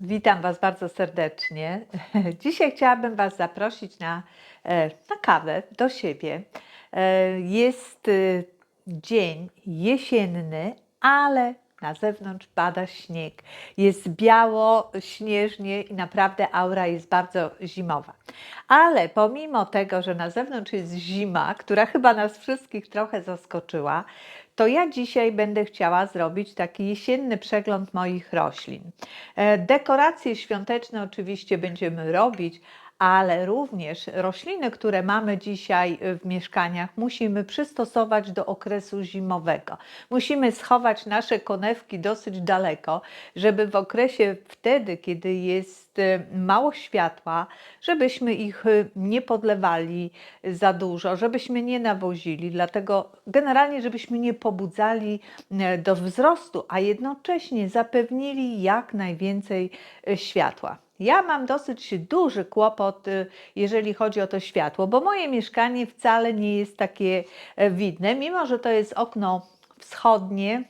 Witam Was bardzo serdecznie. Dzisiaj chciałabym Was zaprosić na, e, na kawę do siebie. E, Jest e, dzień jesienny, ale na zewnątrz pada śnieg. Jest biało, śnieżnie i naprawdę aura jest bardzo zimowa. Ale pomimo tego, że na zewnątrz jest zima, która chyba nas wszystkich trochę zaskoczyła, to ja dzisiaj będę chciała zrobić taki jesienny przegląd moich roślin. E, Dekoracje świąteczne oczywiście będziemy robić, ale również rośliny, które mamy dzisiaj w mieszkaniach, musimy przystosować do okresu zimowego. Musimy schować nasze konewki dosyć daleko, żeby w okresie wtedy, kiedy jest e, mało światła, żebyśmy ich e, nie podlewali za dużo, żebyśmy nie nawozili, dlatego generalnie, żebyśmy nie pobudzali e, do wzrostu, a jednocześnie zapewnili jak najwięcej światła. Ja mam dosyć duży kłopot, y, jeżeli chodzi o to światło, bo moje mieszkanie wcale nie jest takie e, widne, mimo że to jest okno wschodnie,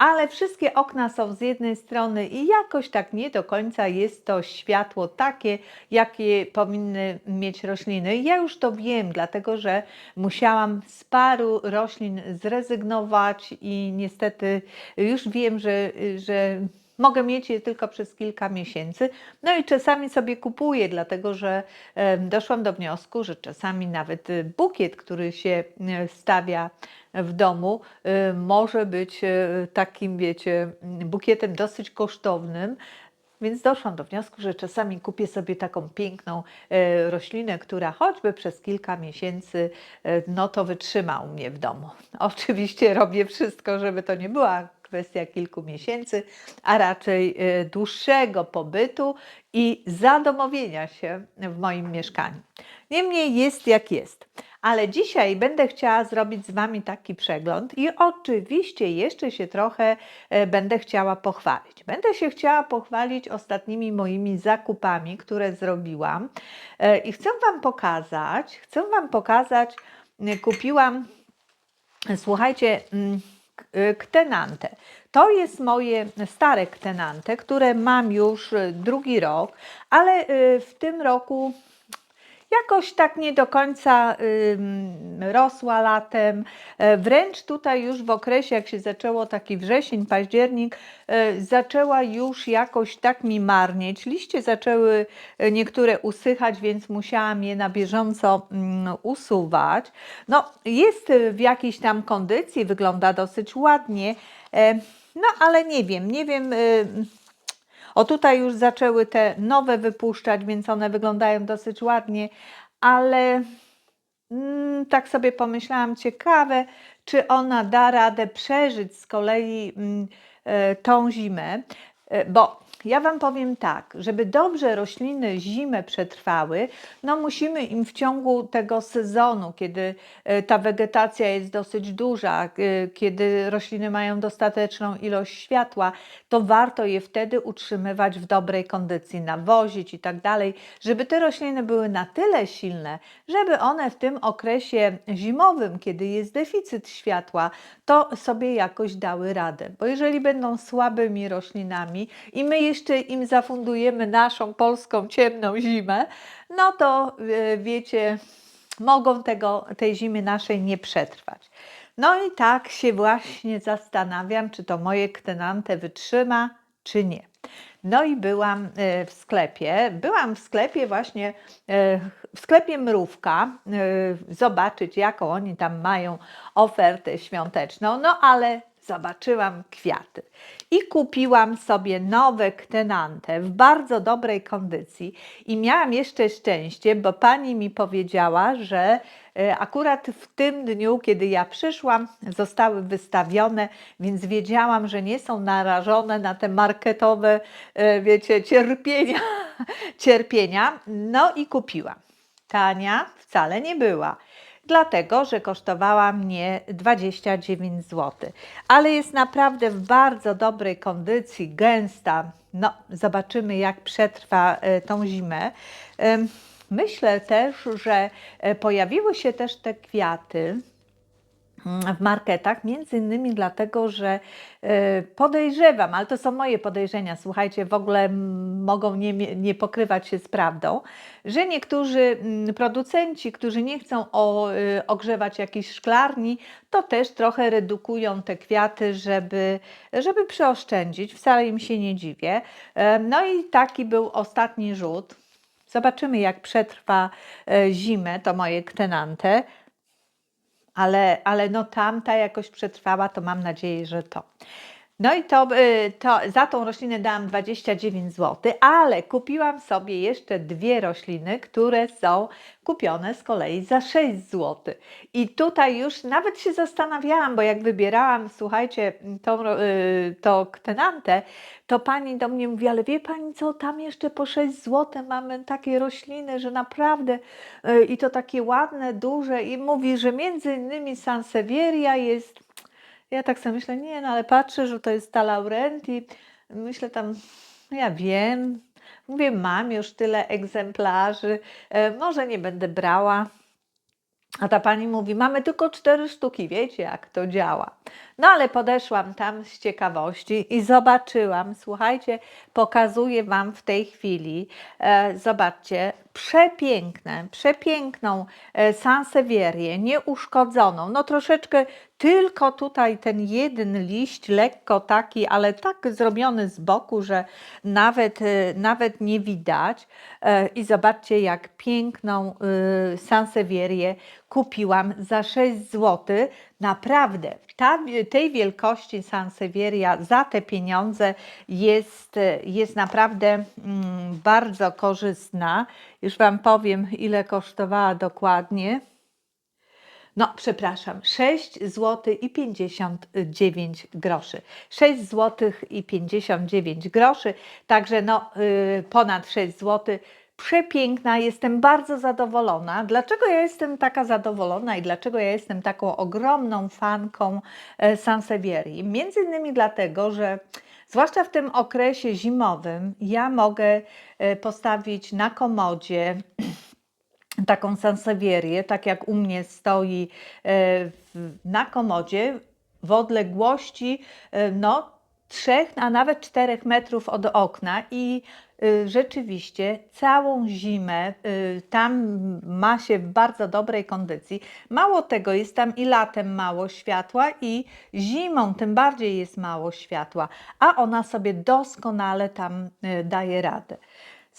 ale wszystkie okna są z jednej strony i jakoś tak nie do końca jest to światło takie, jakie powinny mieć rośliny. Ja już to wiem, dlatego że musiałam z paru roślin zrezygnować i niestety już wiem, że, że mogę mieć je tylko przez kilka miesięcy. No i czasami sobie kupuję, dlatego że doszłam do wniosku, że czasami nawet y, bukiet, który się y, stawia w domu, y, może być takim, wiecie, mm, bukietem dosyć kosztownym. Więc doszłam do wniosku, że czasami kupię sobie taką piękną e, roślinę, która choćby przez kilka miesięcy, e, no to wytrzyma u mnie w domu. Oczywiście robię wszystko, żeby to nie była kwestia kilku miesięcy, a raczej e, dłuższego pobytu i zadomowienia się w moim mieszkaniu. Niemniej jest jak jest. Ale dzisiaj będę chciała zrobić z Wami taki przegląd i oczywiście jeszcze się trochę e, będę chciała pochwalić. Będę się chciała pochwalić ostatnimi moimi zakupami, które zrobiłam E, i chcę Wam pokazać, chcę Wam pokazać, kupiłam, słuchajcie, mm, k- e, ktenantę. To jest moje stare ktenante, które mam już e, drugi rok, ale e, w tym roku jakoś tak nie do końca rosła latem. E, Wręcz tutaj już w okresie, jak się zaczęło taki wrzesień, październik, e, zaczęła już jakoś tak mi marnieć. Liście zaczęły e, niektóre usychać, więc musiałam je na bieżąco mm, usuwać. No, jest w jakiejś tam kondycji, wygląda dosyć ładnie. No, ale nie wiem, nie wiem. O tutaj już zaczęły te nowe wypuszczać, więc one wyglądają dosyć ładnie, ale mm, tak sobie pomyślałam, ciekawe, czy ona da radę przeżyć z kolei mm, e, tą zimę, E, bo ja Wam powiem tak, żeby dobrze rośliny zimę przetrwały, no musimy im w ciągu tego sezonu, kiedy e, ta wegetacja jest dosyć duża, e, kiedy rośliny mają dostateczną ilość światła, to warto je wtedy utrzymywać w dobrej kondycji, nawozić i tak dalej, żeby te rośliny były na tyle silne, żeby one w tym okresie zimowym, kiedy jest deficyt światła, to sobie jakoś dały radę. Bo jeżeli będą słabymi roślinami i my jeszcze im zafundujemy naszą polską ciemną zimę, no to e, wiecie, mogą tego, tej zimy naszej nie przetrwać. No i tak się właśnie zastanawiam, czy to moje ktenante wytrzyma, czy nie. No i byłam e, w sklepie. Byłam w sklepie właśnie, e, w sklepie Mrówka, zobaczyć jaką oni tam mają ofertę świąteczną, no ale zobaczyłam kwiaty i kupiłam sobie nowe ktenante w bardzo dobrej kondycji i miałam jeszcze szczęście, bo pani mi powiedziała, że e, akurat w tym dniu, kiedy ja przyszłam, zostały wystawione, więc wiedziałam, że nie są narażone na te marketowe, e, wiecie, cierpienia, cierpienia. No i kupiłam. Tania wcale nie była dlatego że kosztowała mnie 29 zł. Ale jest naprawdę w bardzo dobrej kondycji, gęsta. No, zobaczymy, jak przetrwa e, tą zimę. Myślę też, że e, pojawiły się też te kwiaty w marketach, między innymi dlatego, że e, podejrzewam, ale to są moje podejrzenia, słuchajcie, w ogóle mogą nie, nie pokrywać się z prawdą, że niektórzy mm, producenci, którzy nie chcą y, ogrzewać jakiejś szklarni, to też trochę redukują te kwiaty, żeby, żeby przeoszczędzić. Wcale im się nie dziwię. E, No i taki był ostatni rzut. Zobaczymy, jak przetrwa e, zimę to moje ktenante ale, ale no tamta jakoś przetrwała, to mam nadzieję, że to. No i to, y, to za tą roślinę dałam 29 zł, ale kupiłam sobie jeszcze dwie rośliny, które są kupione z kolei za 6 zł. I tutaj już nawet się zastanawiałam, bo jak wybierałam, słuchajcie, tą, y, to ktenantę, to pani do mnie mówi, ale wie pani co, tam jeszcze po 6 zł mamy takie rośliny, że naprawdę y, i to takie ładne, duże i mówi, że między innymi Sansevieria jest ja tak sobie myślę, nie, no ale patrzę, że to jest ta Laurenti. Myślę tam, ja wiem, mówię, mam już tyle egzemplarzy, e, może nie będę brała. A ta pani mówi, mamy tylko cztery sztuki, wiecie jak to działa. No ale podeszłam tam z ciekawości i zobaczyłam, słuchajcie, pokazuję Wam w tej chwili, e, zobaczcie, przepiękne, przepiękną e, Sansevierię, nieuszkodzoną, no troszeczkę tylko tutaj ten jeden liść, lekko taki, ale tak zrobiony z boku, że nawet, e, nawet nie widać. E, I zobaczcie, jak piękną y, Sansevierię kupiłam za 6 zł. Naprawdę, ta, tej wielkości Sansevieria za te pieniądze jest, e, jest naprawdę mm, bardzo korzystna. Już Wam powiem, ile kosztowała dokładnie. No, przepraszam, 6 zł i 59 groszy. 6 zł i 59 groszy, także no y, ponad 6 zł. Przepiękna, jestem bardzo zadowolona. Dlaczego ja jestem taka zadowolona i dlaczego ja jestem taką ogromną fanką e, Sansevierii? Między innymi dlatego, że zwłaszcza w tym okresie zimowym ja mogę e, postawić na komodzie taką sansewierię, tak jak u mnie stoi e, na komodzie w odległości e, no, 3, a nawet 4 metrów od okna i e, rzeczywiście całą zimę tam ma się w bardzo dobrej kondycji. Mało tego, jest tam i latem mało światła i zimą tym bardziej jest mało światła, a ona sobie doskonale tam daje radę.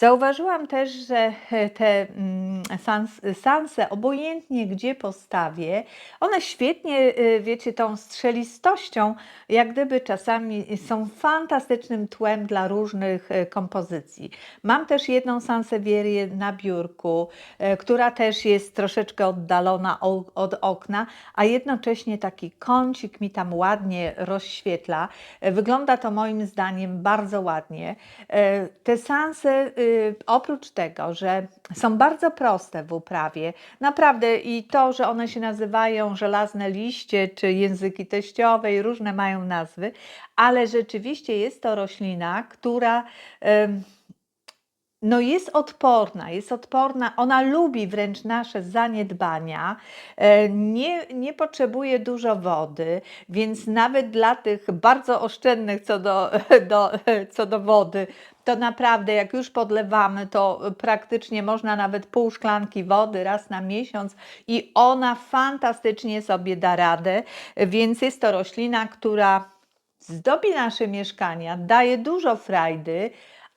Zauważyłam też, że e, te mm, sans- sanse, obojętnie gdzie postawię, one świetnie, e, wiecie, tą strzelistością, jak gdyby czasami są fantastycznym tłem dla różnych e, kompozycji. Mam też jedną sansewierię na biurku, która też jest troszeczkę oddalona od okna, a jednocześnie taki kącik mi tam ładnie rozświetla. Wygląda to moim zdaniem bardzo ładnie. Te sanse, y, oprócz tego, że są bardzo proste w uprawie, naprawdę i to, że one się nazywają żelazne liście czy języki teściowe i różne mają nazwy, ale rzeczywiście jest to roślina, która em, no jest odporna, jest odporna, ona lubi wręcz nasze zaniedbania, e, nie, nie potrzebuje dużo wody, więc nawet dla tych bardzo oszczędnych co do, do, co do wody, to naprawdę jak już podlewamy, to praktycznie można nawet pół szklanki wody raz na miesiąc i ona fantastycznie sobie da radę, więc jest to roślina, która zdobi nasze mieszkania, daje dużo frajdy,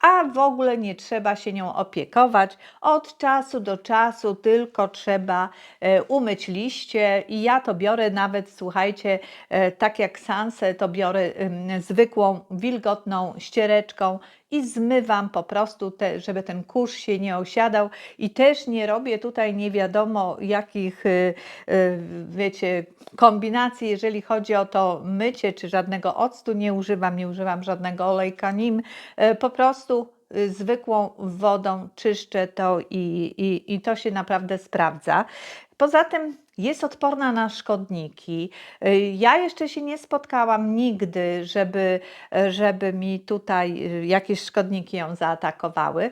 a w ogóle nie trzeba się nią opiekować. Od czasu do czasu tylko trzeba e, umyć liście i ja to biorę nawet, słuchajcie, e, tak jak Sanse, to biorę zwykłą, wilgotną ściereczką i zmywam po prostu, te, żeby ten kurz się nie osiadał i też nie robię tutaj nie wiadomo jakich, y, y, wiecie, kombinacji, jeżeli chodzi o to mycie, czy żadnego octu nie używam, nie używam żadnego olejka nim, e, po prostu y, zwykłą wodą czyszczę to i, i, i to się naprawdę sprawdza. Poza tym jest odporna na szkodniki. Y, Ja jeszcze się nie spotkałam nigdy, żeby, żeby mi tutaj y, jakieś szkodniki ją zaatakowały.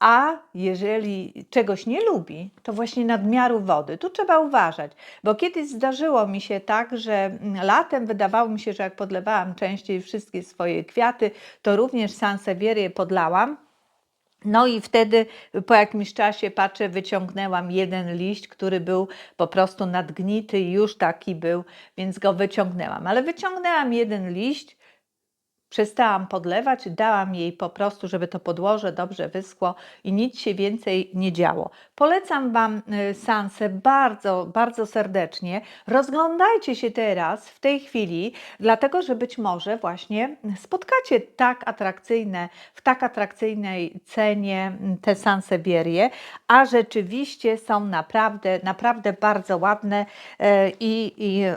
A jeżeli czegoś nie lubi, to właśnie nadmiaru wody. Tu trzeba uważać, bo kiedyś zdarzyło mi się tak, że mm, latem wydawało mi się, że jak podlewałam częściej wszystkie swoje kwiaty, to również sansewierię podlałam. No i wtedy po jakimś czasie patrzę, wyciągnęłam jeden liść, który był po prostu nadgnity już taki był, więc go wyciągnęłam. Ale wyciągnęłam jeden liść, przestałam podlewać, dałam jej po prostu, żeby to podłoże dobrze wyschło i nic się więcej nie działo. Polecam Wam y, Sansę bardzo, bardzo serdecznie. Rozglądajcie się teraz, w tej chwili, dlatego że być może właśnie spotkacie tak atrakcyjne, w tak atrakcyjnej cenie te Sansevierie, a rzeczywiście są naprawdę, naprawdę bardzo ładne e, i, i y,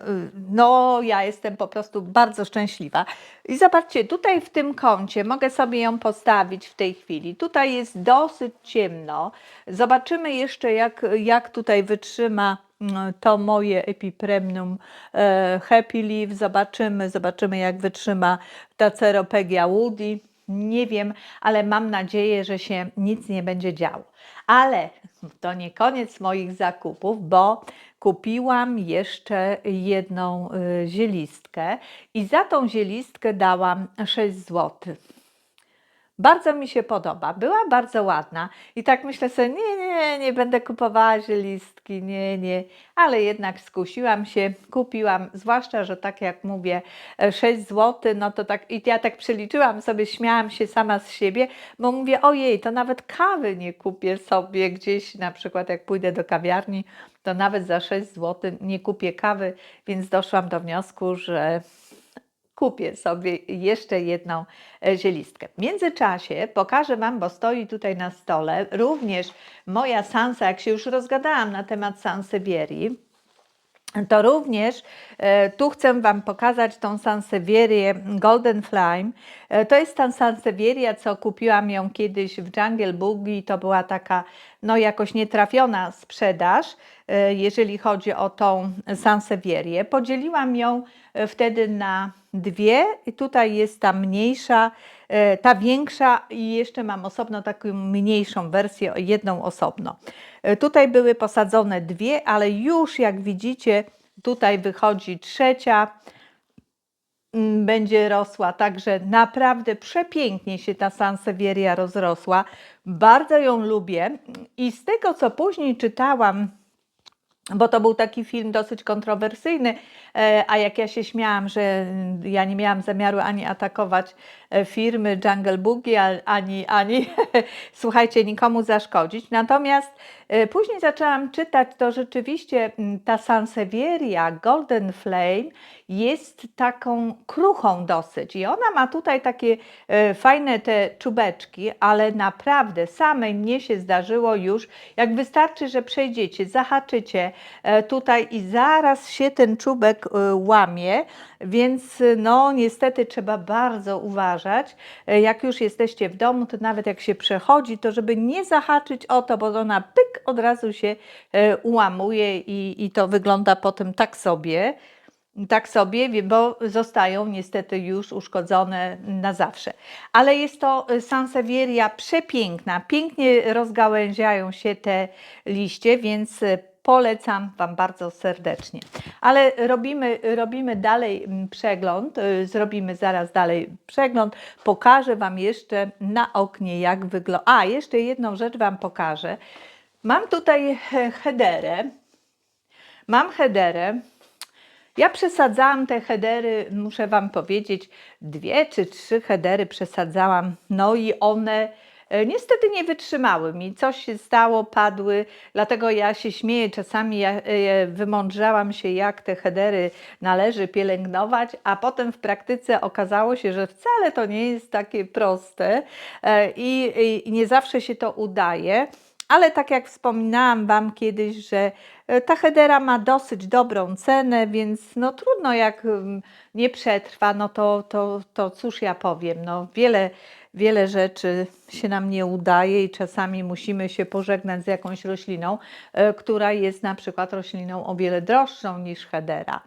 no ja jestem po prostu bardzo szczęśliwa. I zobaczcie, tutaj w tym kącie mogę sobie ją postawić w tej chwili. Tutaj jest dosyć ciemno. Zobaczymy jeszcze, jak, jak tutaj wytrzyma mm, to moje epipremnum e, Happy Leaf. Zobaczymy, zobaczymy, jak wytrzyma ta Ceropegia woody. Nie wiem, ale mam nadzieję, że się nic nie będzie działo. Ale to nie koniec moich zakupów, bo kupiłam jeszcze jedną y, zielistkę i za tą zielistkę dałam 6 zł. Bardzo mi się podoba, była bardzo ładna. I tak myślę sobie, nie, nie, nie będę kupowała zielistki, nie, nie, ale jednak skusiłam się, kupiłam, zwłaszcza, że tak jak mówię, e, 6 zł, no to tak, i ja tak przeliczyłam sobie, śmiałam się sama z siebie, bo mówię, ojej, to nawet kawy nie kupię sobie gdzieś, na przykład jak pójdę do kawiarni, to nawet za 6 zł nie kupię kawy, więc doszłam do wniosku, że kupię sobie jeszcze jedną e, zielistkę. W międzyczasie pokażę Wam, bo stoi tutaj na stole, również moja Sansa, jak się już rozgadałam na temat Sansevierii, to również e, tu chcę Wam pokazać tą Sansevierię Golden Flame. E, to jest ta Sansevieria, co kupiłam ją kiedyś w Jungle Boogie. To była taka no jakoś nietrafiona sprzedaż, jeżeli chodzi o tą Sansevierię. Podzieliłam ją wtedy na dwie i tutaj jest ta mniejsza, e, ta większa i jeszcze mam osobno taką mniejszą wersję, jedną osobno. E, Tutaj były posadzone dwie, ale już jak widzicie, tutaj wychodzi trzecia, mm, będzie rosła, także naprawdę przepięknie się ta Sansevieria rozrosła. Bardzo ją lubię i z tego, co później czytałam, bo to był taki film dosyć kontrowersyjny, e, a jak ja się śmiałam, że ja nie miałam zamiaru ani atakować e, firmy Jungle Boogie, ani, ani słuchajcie, nikomu zaszkodzić. Natomiast później zaczęłam czytać, to rzeczywiście mm, ta Sansevieria Golden Flame jest taką kruchą dosyć i ona ma tutaj takie e, fajne te czubeczki, ale naprawdę samej mnie się zdarzyło już, jak wystarczy, że przejdziecie, zahaczycie e, tutaj i zaraz się ten czubek e, łamie, więc e, no niestety trzeba bardzo uważać, E, jak już jesteście w domu, to nawet jak się przechodzi, to żeby nie zahaczyć o to, bo ona pyk od razu się e, ułamuje i, i to wygląda potem tak sobie. Tak sobie, bo zostają niestety już uszkodzone na zawsze. Ale jest to y, Sansevieria przepiękna, pięknie rozgałęziają się te liście, więc y, polecam Wam bardzo serdecznie. Ale robimy, robimy dalej przegląd, zrobimy zaraz dalej przegląd. Pokażę Wam jeszcze na oknie, jak wygląda. A, jeszcze jedną rzecz Wam pokażę. Mam tutaj e, hederę. Mam hederę. Ja przesadzałam te hedery, muszę Wam powiedzieć, dwie czy trzy hedery przesadzałam, no i one e, niestety nie wytrzymały mi. Coś się stało, padły, dlatego ja się śmieję. Czasami ja e, wymądrzałam się, jak te hedery należy pielęgnować, a potem w praktyce okazało się, że wcale to nie jest takie proste i, i nie zawsze się to udaje. Ale tak jak wspominałam Wam kiedyś, że e, ta hedera ma dosyć dobrą cenę, więc no trudno jak mm, nie przetrwa, no to, to, to cóż ja powiem, no wiele, wiele rzeczy się nam nie udaje i czasami musimy się pożegnać z jakąś rośliną, e, która jest na przykład rośliną o wiele droższą niż hedera.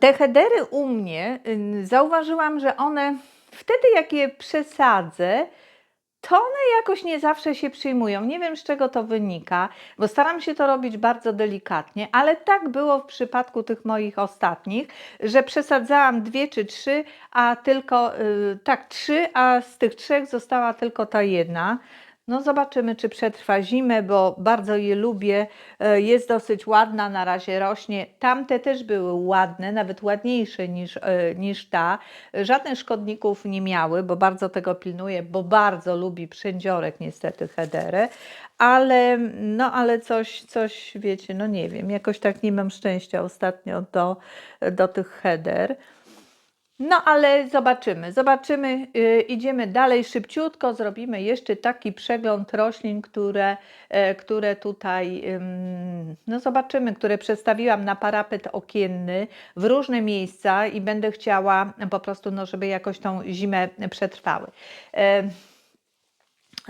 Te hedery u mnie y, zauważyłam, że one wtedy jak je przesadzę, to one jakoś nie zawsze się przyjmują. Nie wiem z czego to wynika, bo staram się to robić bardzo delikatnie, ale tak było w przypadku tych moich ostatnich, że przesadzałam dwie czy trzy, a tylko y, tak trzy, a z tych trzech została tylko ta jedna. No zobaczymy, czy przetrwa zimę, bo bardzo je lubię. E, Jest dosyć ładna, na razie rośnie. Tamte też były ładne, nawet ładniejsze niż, e, niż ta. Żadnych szkodników nie miały, bo bardzo tego pilnuję, bo bardzo lubi przędziorek niestety hederę. Ale, no ale coś, coś, wiecie, no nie wiem, jakoś tak nie mam szczęścia ostatnio do, do tych heder. No ale zobaczymy, zobaczymy, y, idziemy dalej szybciutko, zrobimy jeszcze taki przegląd roślin, które, e, które tutaj, ym, no zobaczymy, które przedstawiłam na parapet okienny w różne miejsca i będę chciała po prostu, no żeby jakoś tą zimę przetrwały. E,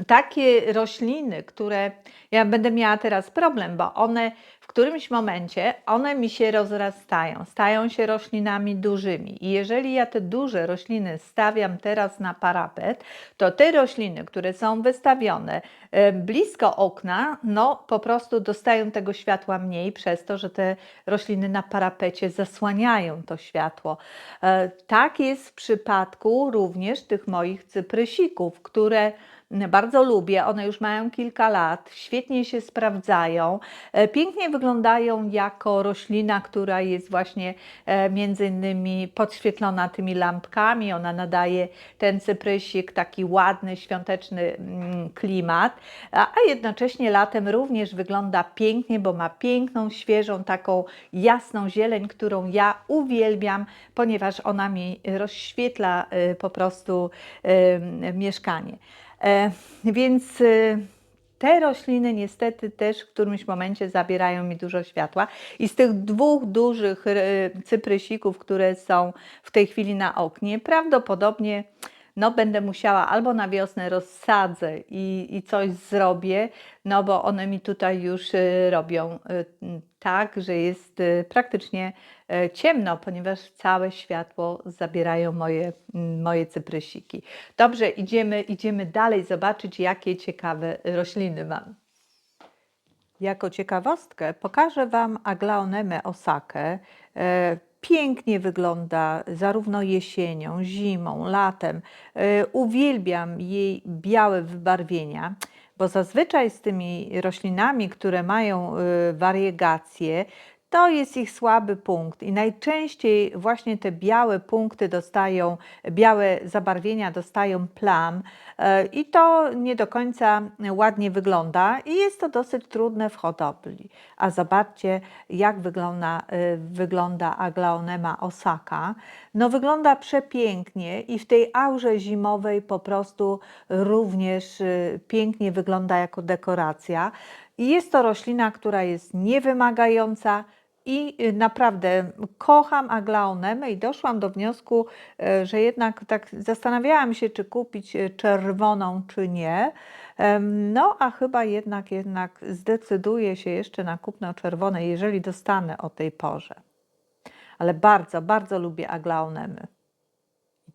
takie rośliny, które ja będę miała teraz problem, bo one w którymś momencie one mi się rozrastają, stają się roślinami dużymi. I jeżeli ja te duże rośliny stawiam teraz na parapet, to te rośliny, które są wystawione e, blisko okna, no po prostu dostają tego światła mniej przez to, że te rośliny na parapecie zasłaniają to światło. E, Tak jest w przypadku również tych moich cyprysików, które bardzo lubię. One już mają kilka lat, świetnie się sprawdzają, e, pięknie wyglądają jako roślina, która jest właśnie e, między innymi podświetlona tymi lampkami. Ona nadaje ten cyprysik taki ładny, świąteczny mm, klimat, a jednocześnie latem również wygląda pięknie, bo ma piękną, świeżą, taką jasną zieleń, którą ja uwielbiam, ponieważ ona mi rozświetla e, po prostu mieszkanie. E, Więc e, te rośliny niestety też w którymś momencie zabierają mi dużo światła. I z tych dwóch dużych e, cyprysików, które są w tej chwili na oknie, prawdopodobnie no, będę musiała albo na wiosnę rozsadzę i, i coś zrobię, no bo one mi tutaj już e, robią e, m, tak, że jest e, praktycznie e, ciemno, ponieważ całe światło zabierają moje, moje cyprysiki. Dobrze, idziemy, idziemy dalej zobaczyć, jakie ciekawe rośliny mam. Jako ciekawostkę pokażę Wam Aglaonemę osakę. Pięknie wygląda zarówno jesienią, zimą, latem. E, Uwielbiam jej białe wybarwienia, bo zazwyczaj z tymi roślinami, które mają e, wariegacje, to jest ich słaby punkt i najczęściej właśnie te białe punkty dostają, białe zabarwienia dostają plam e, i to nie do końca ładnie wygląda i jest to dosyć trudne w hodowli. A zobaczcie, jak wygląda, e, wygląda Aglaonema osaka. No wygląda przepięknie i w tej aurze zimowej po prostu również e, pięknie wygląda jako dekoracja. I jest to roślina, która jest niewymagająca i y, naprawdę kocham aglaonemę i doszłam do wniosku, e, że jednak tak zastanawiałam się, czy kupić e, czerwoną, czy nie. No, a chyba jednak, jednak zdecyduję się jeszcze na kupno czerwonej, jeżeli dostanę o tej porze. Ale bardzo, bardzo lubię aglaonemy.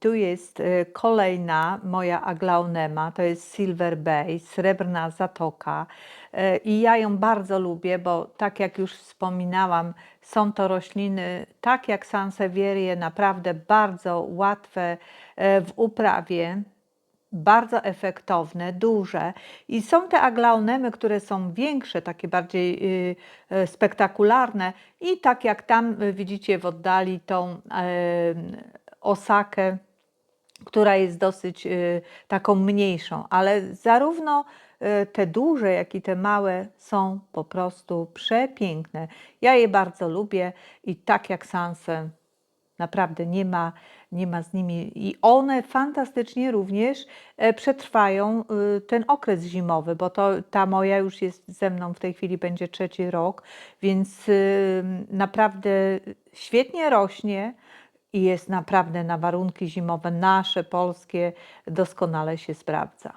Tu jest e, kolejna moja aglaonema, to jest Silver Bay, srebrna zatoka. E, I ja ją bardzo lubię, bo tak jak już wspominałam, są to rośliny, tak jak Sansevierie, naprawdę bardzo łatwe e, w uprawie bardzo efektowne, duże. I są te aglaonemy, które są większe, takie bardziej y, y, spektakularne. I tak jak tam y, widzicie w oddali tą osakę, która jest dosyć y, taką mniejszą, ale zarówno y, te duże, jak i te małe są po prostu przepiękne. Ja je bardzo lubię i tak jak Sanse, naprawdę nie ma, nie ma z nimi. I one fantastycznie również e, przetrwają y, ten okres zimowy, bo to ta moja już jest ze mną w tej chwili będzie trzeci rok, więc naprawdę świetnie rośnie i jest naprawdę na warunki zimowe nasze, polskie, doskonale się sprawdza.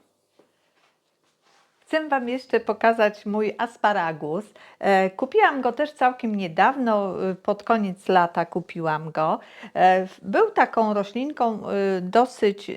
Chcę Wam jeszcze pokazać mój asparagus. E, Kupiłam go też całkiem niedawno, y, pod koniec lata kupiłam go. E, Był taką roślinką dosyć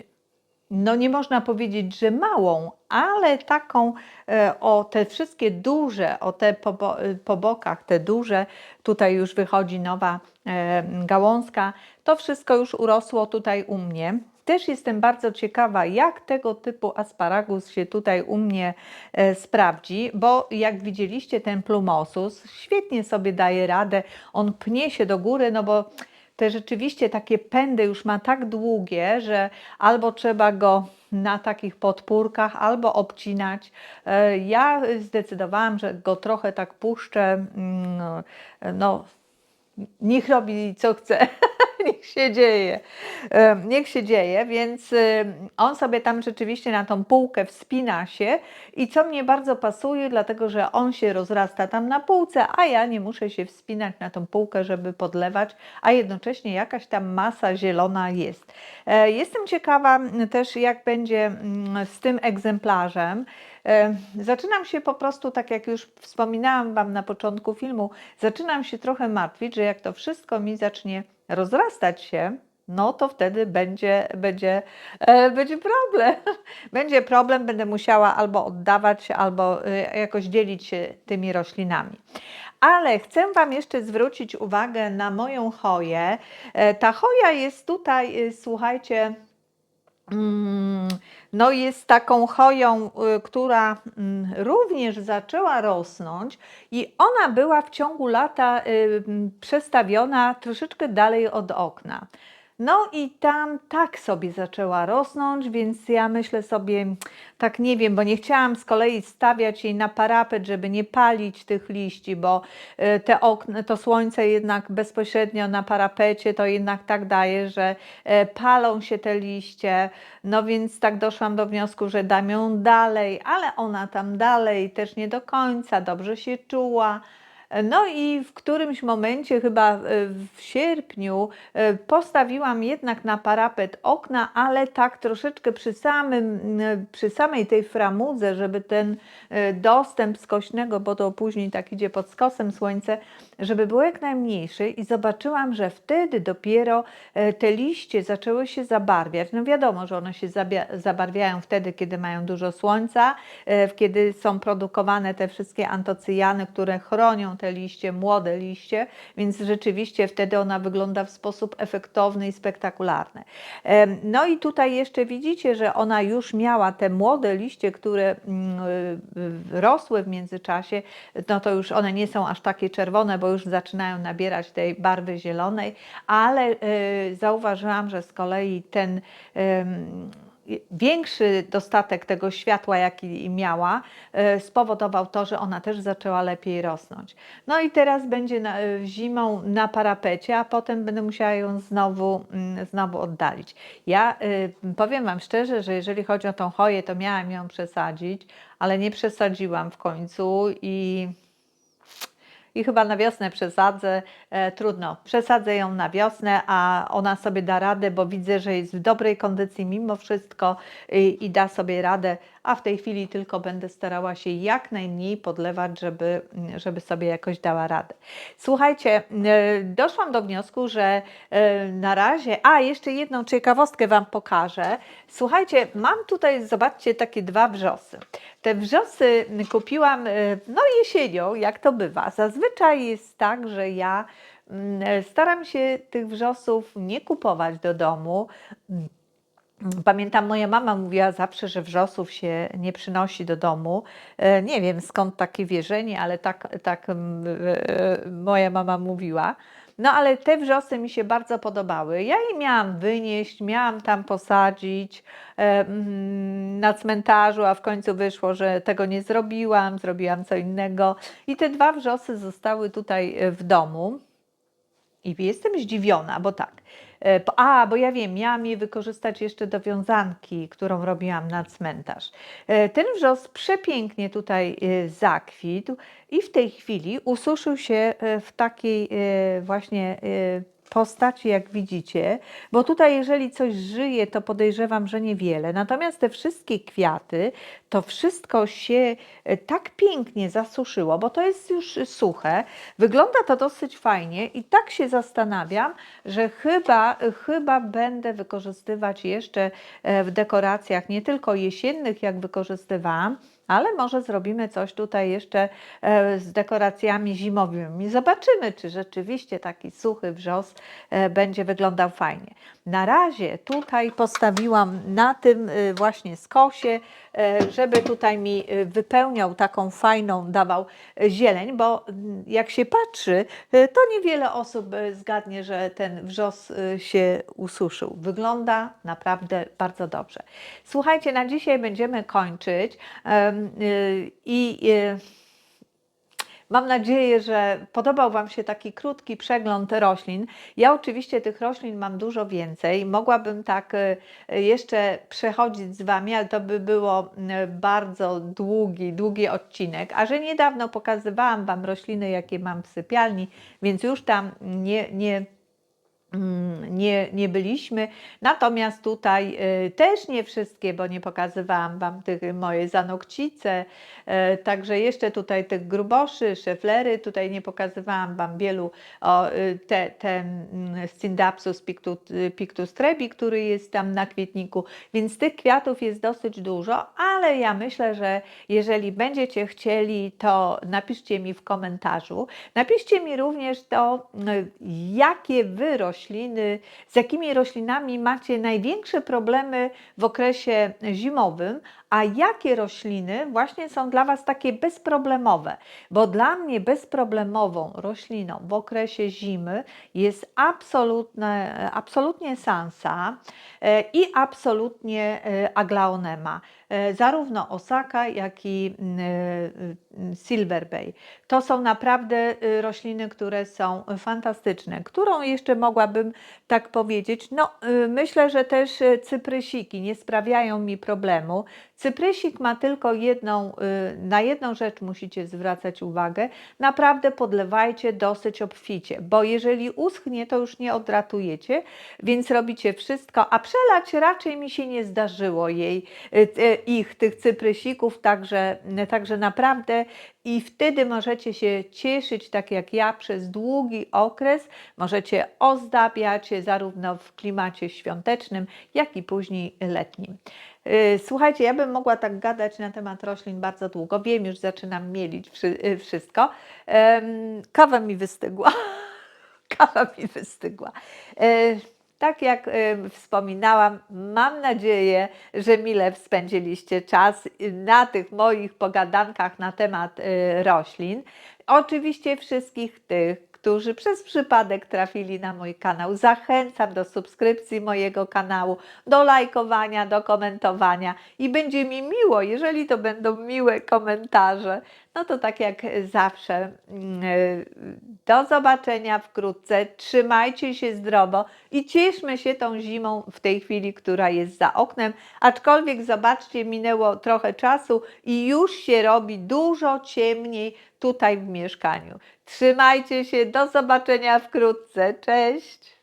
no nie można powiedzieć, że małą, ale taką e, o te wszystkie duże, o te po, e, po bokach, te duże, tutaj już wychodzi nowa e, gałązka, to wszystko już urosło tutaj u mnie. Też jestem bardzo ciekawa, jak tego typu asparagus się tutaj u mnie e, sprawdzi, bo jak widzieliście, ten plumosus świetnie sobie daje radę, on pnie się do góry, no bo te rzeczywiście takie pędy już ma tak długie, że albo trzeba go na takich podpórkach, albo obcinać. E, Ja zdecydowałam, że go trochę tak puszczę, mm, no, niech robi co chce, niech się dzieje, niech się dzieje, więc on sobie tam rzeczywiście na tą półkę wspina się i co mnie bardzo pasuje, dlatego że on się rozrasta tam na półce, a ja nie muszę się wspinać na tą półkę, żeby podlewać, a jednocześnie jakaś tam masa zielona jest. E, Jestem ciekawa też, jak będzie mm, z tym egzemplarzem. E, Zaczynam się po prostu, tak jak już wspominałam Wam na początku filmu, zaczynam się trochę martwić, że jak to wszystko mi zacznie rozrastać się, no to wtedy będzie, będzie, e, będzie problem. Będzie problem, będę musiała albo oddawać, albo e, jakoś dzielić się tymi roślinami. Ale chcę Wam jeszcze zwrócić uwagę na moją choję. E, Ta choja jest tutaj, e, słuchajcie, No jest taką choją, y, która mm, również zaczęła rosnąć i ona była w ciągu lata y, mm, przestawiona troszeczkę dalej od okna. No i tam tak sobie zaczęła rosnąć, więc ja myślę sobie, tak nie wiem, bo nie chciałam z kolei stawiać jej na parapet, żeby nie palić tych liści, bo y, te okna, to słońce jednak bezpośrednio na parapecie to jednak tak daje, że e, palą się te liście. No więc tak doszłam do wniosku, że dam ją dalej, ale ona tam dalej też nie do końca dobrze się czuła. No i w którymś momencie, chyba e, w sierpniu, e, postawiłam jednak na parapet okna, ale tak troszeczkę przy, samym, przy samej tej framudze, żeby ten e, dostęp skośnego, bo to później tak idzie pod skosem słońce, żeby był jak najmniejszy i zobaczyłam, że wtedy dopiero te liście zaczęły się zabarwiać. No wiadomo, że one się zabarwiają wtedy, kiedy mają dużo słońca, kiedy są produkowane te wszystkie antocyjany, które chronią te liście, młode liście, więc rzeczywiście wtedy ona wygląda w sposób efektowny i spektakularny. No i tutaj jeszcze widzicie, że ona już miała te młode liście, które mm, y, rosły w międzyczasie, no to już one nie są aż takie czerwone, bo już zaczynają nabierać tej barwy zielonej, ale y, zauważyłam, że z kolei ten większy dostatek tego światła, jaki miała, y, spowodował to, że ona też zaczęła lepiej rosnąć. No i teraz będzie y, zimą na parapecie, a potem będę musiała ją znowu, mm, znowu oddalić. Ja y, powiem Wam szczerze, że jeżeli chodzi o tą choję, to miałam ją przesadzić, ale nie przesadziłam w końcu i i chyba na wiosnę przesadzę. E, trudno, przesadzę ją na wiosnę, a ona sobie da radę, bo widzę, że jest w dobrej kondycji mimo wszystko i, i da sobie radę, a w tej chwili tylko będę starała się jak najmniej podlewać, żeby, żeby sobie jakoś dała radę. Słuchajcie, e, doszłam do wniosku, że e, na razie, a jeszcze jedną ciekawostkę Wam pokażę. Słuchajcie, mam tutaj, zobaczcie, takie dwa wrzosy. Te wrzosy kupiłam e, no jesienią, jak to bywa. Zazwyczaj jest tak, że ja mm, staram się tych wrzosów nie kupować do domu. Pamiętam, moja mama mówiła zawsze, że wrzosów się nie przynosi do domu. E, Nie wiem skąd takie wierzenie, ale tak, tak mm, e, moja mama mówiła. No ale te wrzosy mi się bardzo podobały. Ja je miałam wynieść, miałam tam posadzić e, mm, na cmentarzu, a w końcu wyszło, że tego nie zrobiłam, zrobiłam co innego. I te dwa wrzosy zostały tutaj w domu. I jestem zdziwiona, bo tak. E, A, bo ja wiem, miałam je wykorzystać jeszcze do wiązanki, którą robiłam na cmentarz. E, Ten wrzos przepięknie tutaj e, zakwitł i w tej chwili ususzył się w takiej właśnie postaci, jak widzicie, bo tutaj jeżeli coś żyje, to podejrzewam, że niewiele. Natomiast te wszystkie kwiaty, to wszystko się e, tak pięknie zasuszyło, bo to jest już suche. Wygląda to dosyć fajnie i tak się zastanawiam, że chyba, chyba będę wykorzystywać jeszcze e, w dekoracjach nie tylko jesiennych, jak wykorzystywałam, ale może zrobimy coś tutaj jeszcze e, z dekoracjami zimowymi. Zobaczymy, czy rzeczywiście taki suchy wrzos e, będzie wyglądał fajnie. Na razie tutaj postawiłam na tym e, właśnie skosie, żeby tutaj mi e, wypełniał taką fajną, dawał e, zieleń, bo jak się patrzy, e, to niewiele osób e, zgadnie, że ten wrzos e, się ususzył. Wygląda naprawdę bardzo dobrze. Słuchajcie, na dzisiaj będziemy kończyć i Mam nadzieję, że podobał Wam się taki krótki przegląd roślin. Ja oczywiście tych roślin mam dużo więcej. Mogłabym tak y, jeszcze przechodzić z Wami, ale to by było y, bardzo długi, długi odcinek. A że niedawno pokazywałam Wam rośliny, jakie mam w sypialni, więc już tam nie, nie nie, nie byliśmy. Natomiast tutaj y, też nie wszystkie, bo nie pokazywałam Wam tych y, moje zanokcice, y, także jeszcze tutaj tych gruboszy, szeflery, tutaj nie pokazywałam Wam wielu, o, te, te mm, Scindapsus pictus, pictus trebi, który jest tam na kwietniku, więc tych kwiatów jest dosyć dużo, ale ja myślę, że jeżeli będziecie chcieli, to napiszcie mi w komentarzu. Napiszcie mi również to, jakie wy rośliny, z jakimi roślinami macie największe problemy w okresie zimowym, a jakie rośliny właśnie są dla Was takie bezproblemowe. Bo dla mnie bezproblemową rośliną w okresie zimy jest absolutne, absolutnie sansa e, i absolutnie e, aglaonema. E, Zarówno Osaka, jak i Silver Bay. To są naprawdę y, rośliny, które są fantastyczne. Którą jeszcze mogłabym tak powiedzieć? No, y, myślę, że też cyprysiki nie sprawiają mi problemu. Cyprysik ma tylko jedną, y, na jedną rzecz musicie zwracać uwagę. Naprawdę podlewajcie dosyć obficie, bo jeżeli uschnie, to już nie odratujecie, więc robicie wszystko, a przelać raczej mi się nie zdarzyło jej, y, y, ich, tych cyprysików, także, także naprawdę i wtedy możecie się cieszyć, tak jak ja, przez długi okres. Możecie ozdabiać zarówno w klimacie świątecznym, jak i później letnim. Yy, Słuchajcie, ja bym mogła tak gadać na temat roślin bardzo długo. Wiem, już zaczynam mielić yy, wszystko. Kawa mi wystygła. Kawa mi wystygła. Yy, Tak jak y, wspominałam, mam nadzieję, że mile spędziliście czas y, na tych moich pogadankach na temat y, roślin. Oczywiście wszystkich tych, którzy przez przypadek trafili na mój kanał, zachęcam do subskrypcji mojego kanału, do lajkowania, do komentowania i będzie mi miło, jeżeli to będą miłe komentarze. No to tak jak zawsze, mm, y, do zobaczenia wkrótce. Trzymajcie się zdrowo i cieszmy się tą zimą w tej chwili, która jest za oknem. Aczkolwiek zobaczcie, minęło trochę czasu i już się robi dużo ciemniej tutaj w mieszkaniu. Trzymajcie się, do zobaczenia wkrótce. Cześć!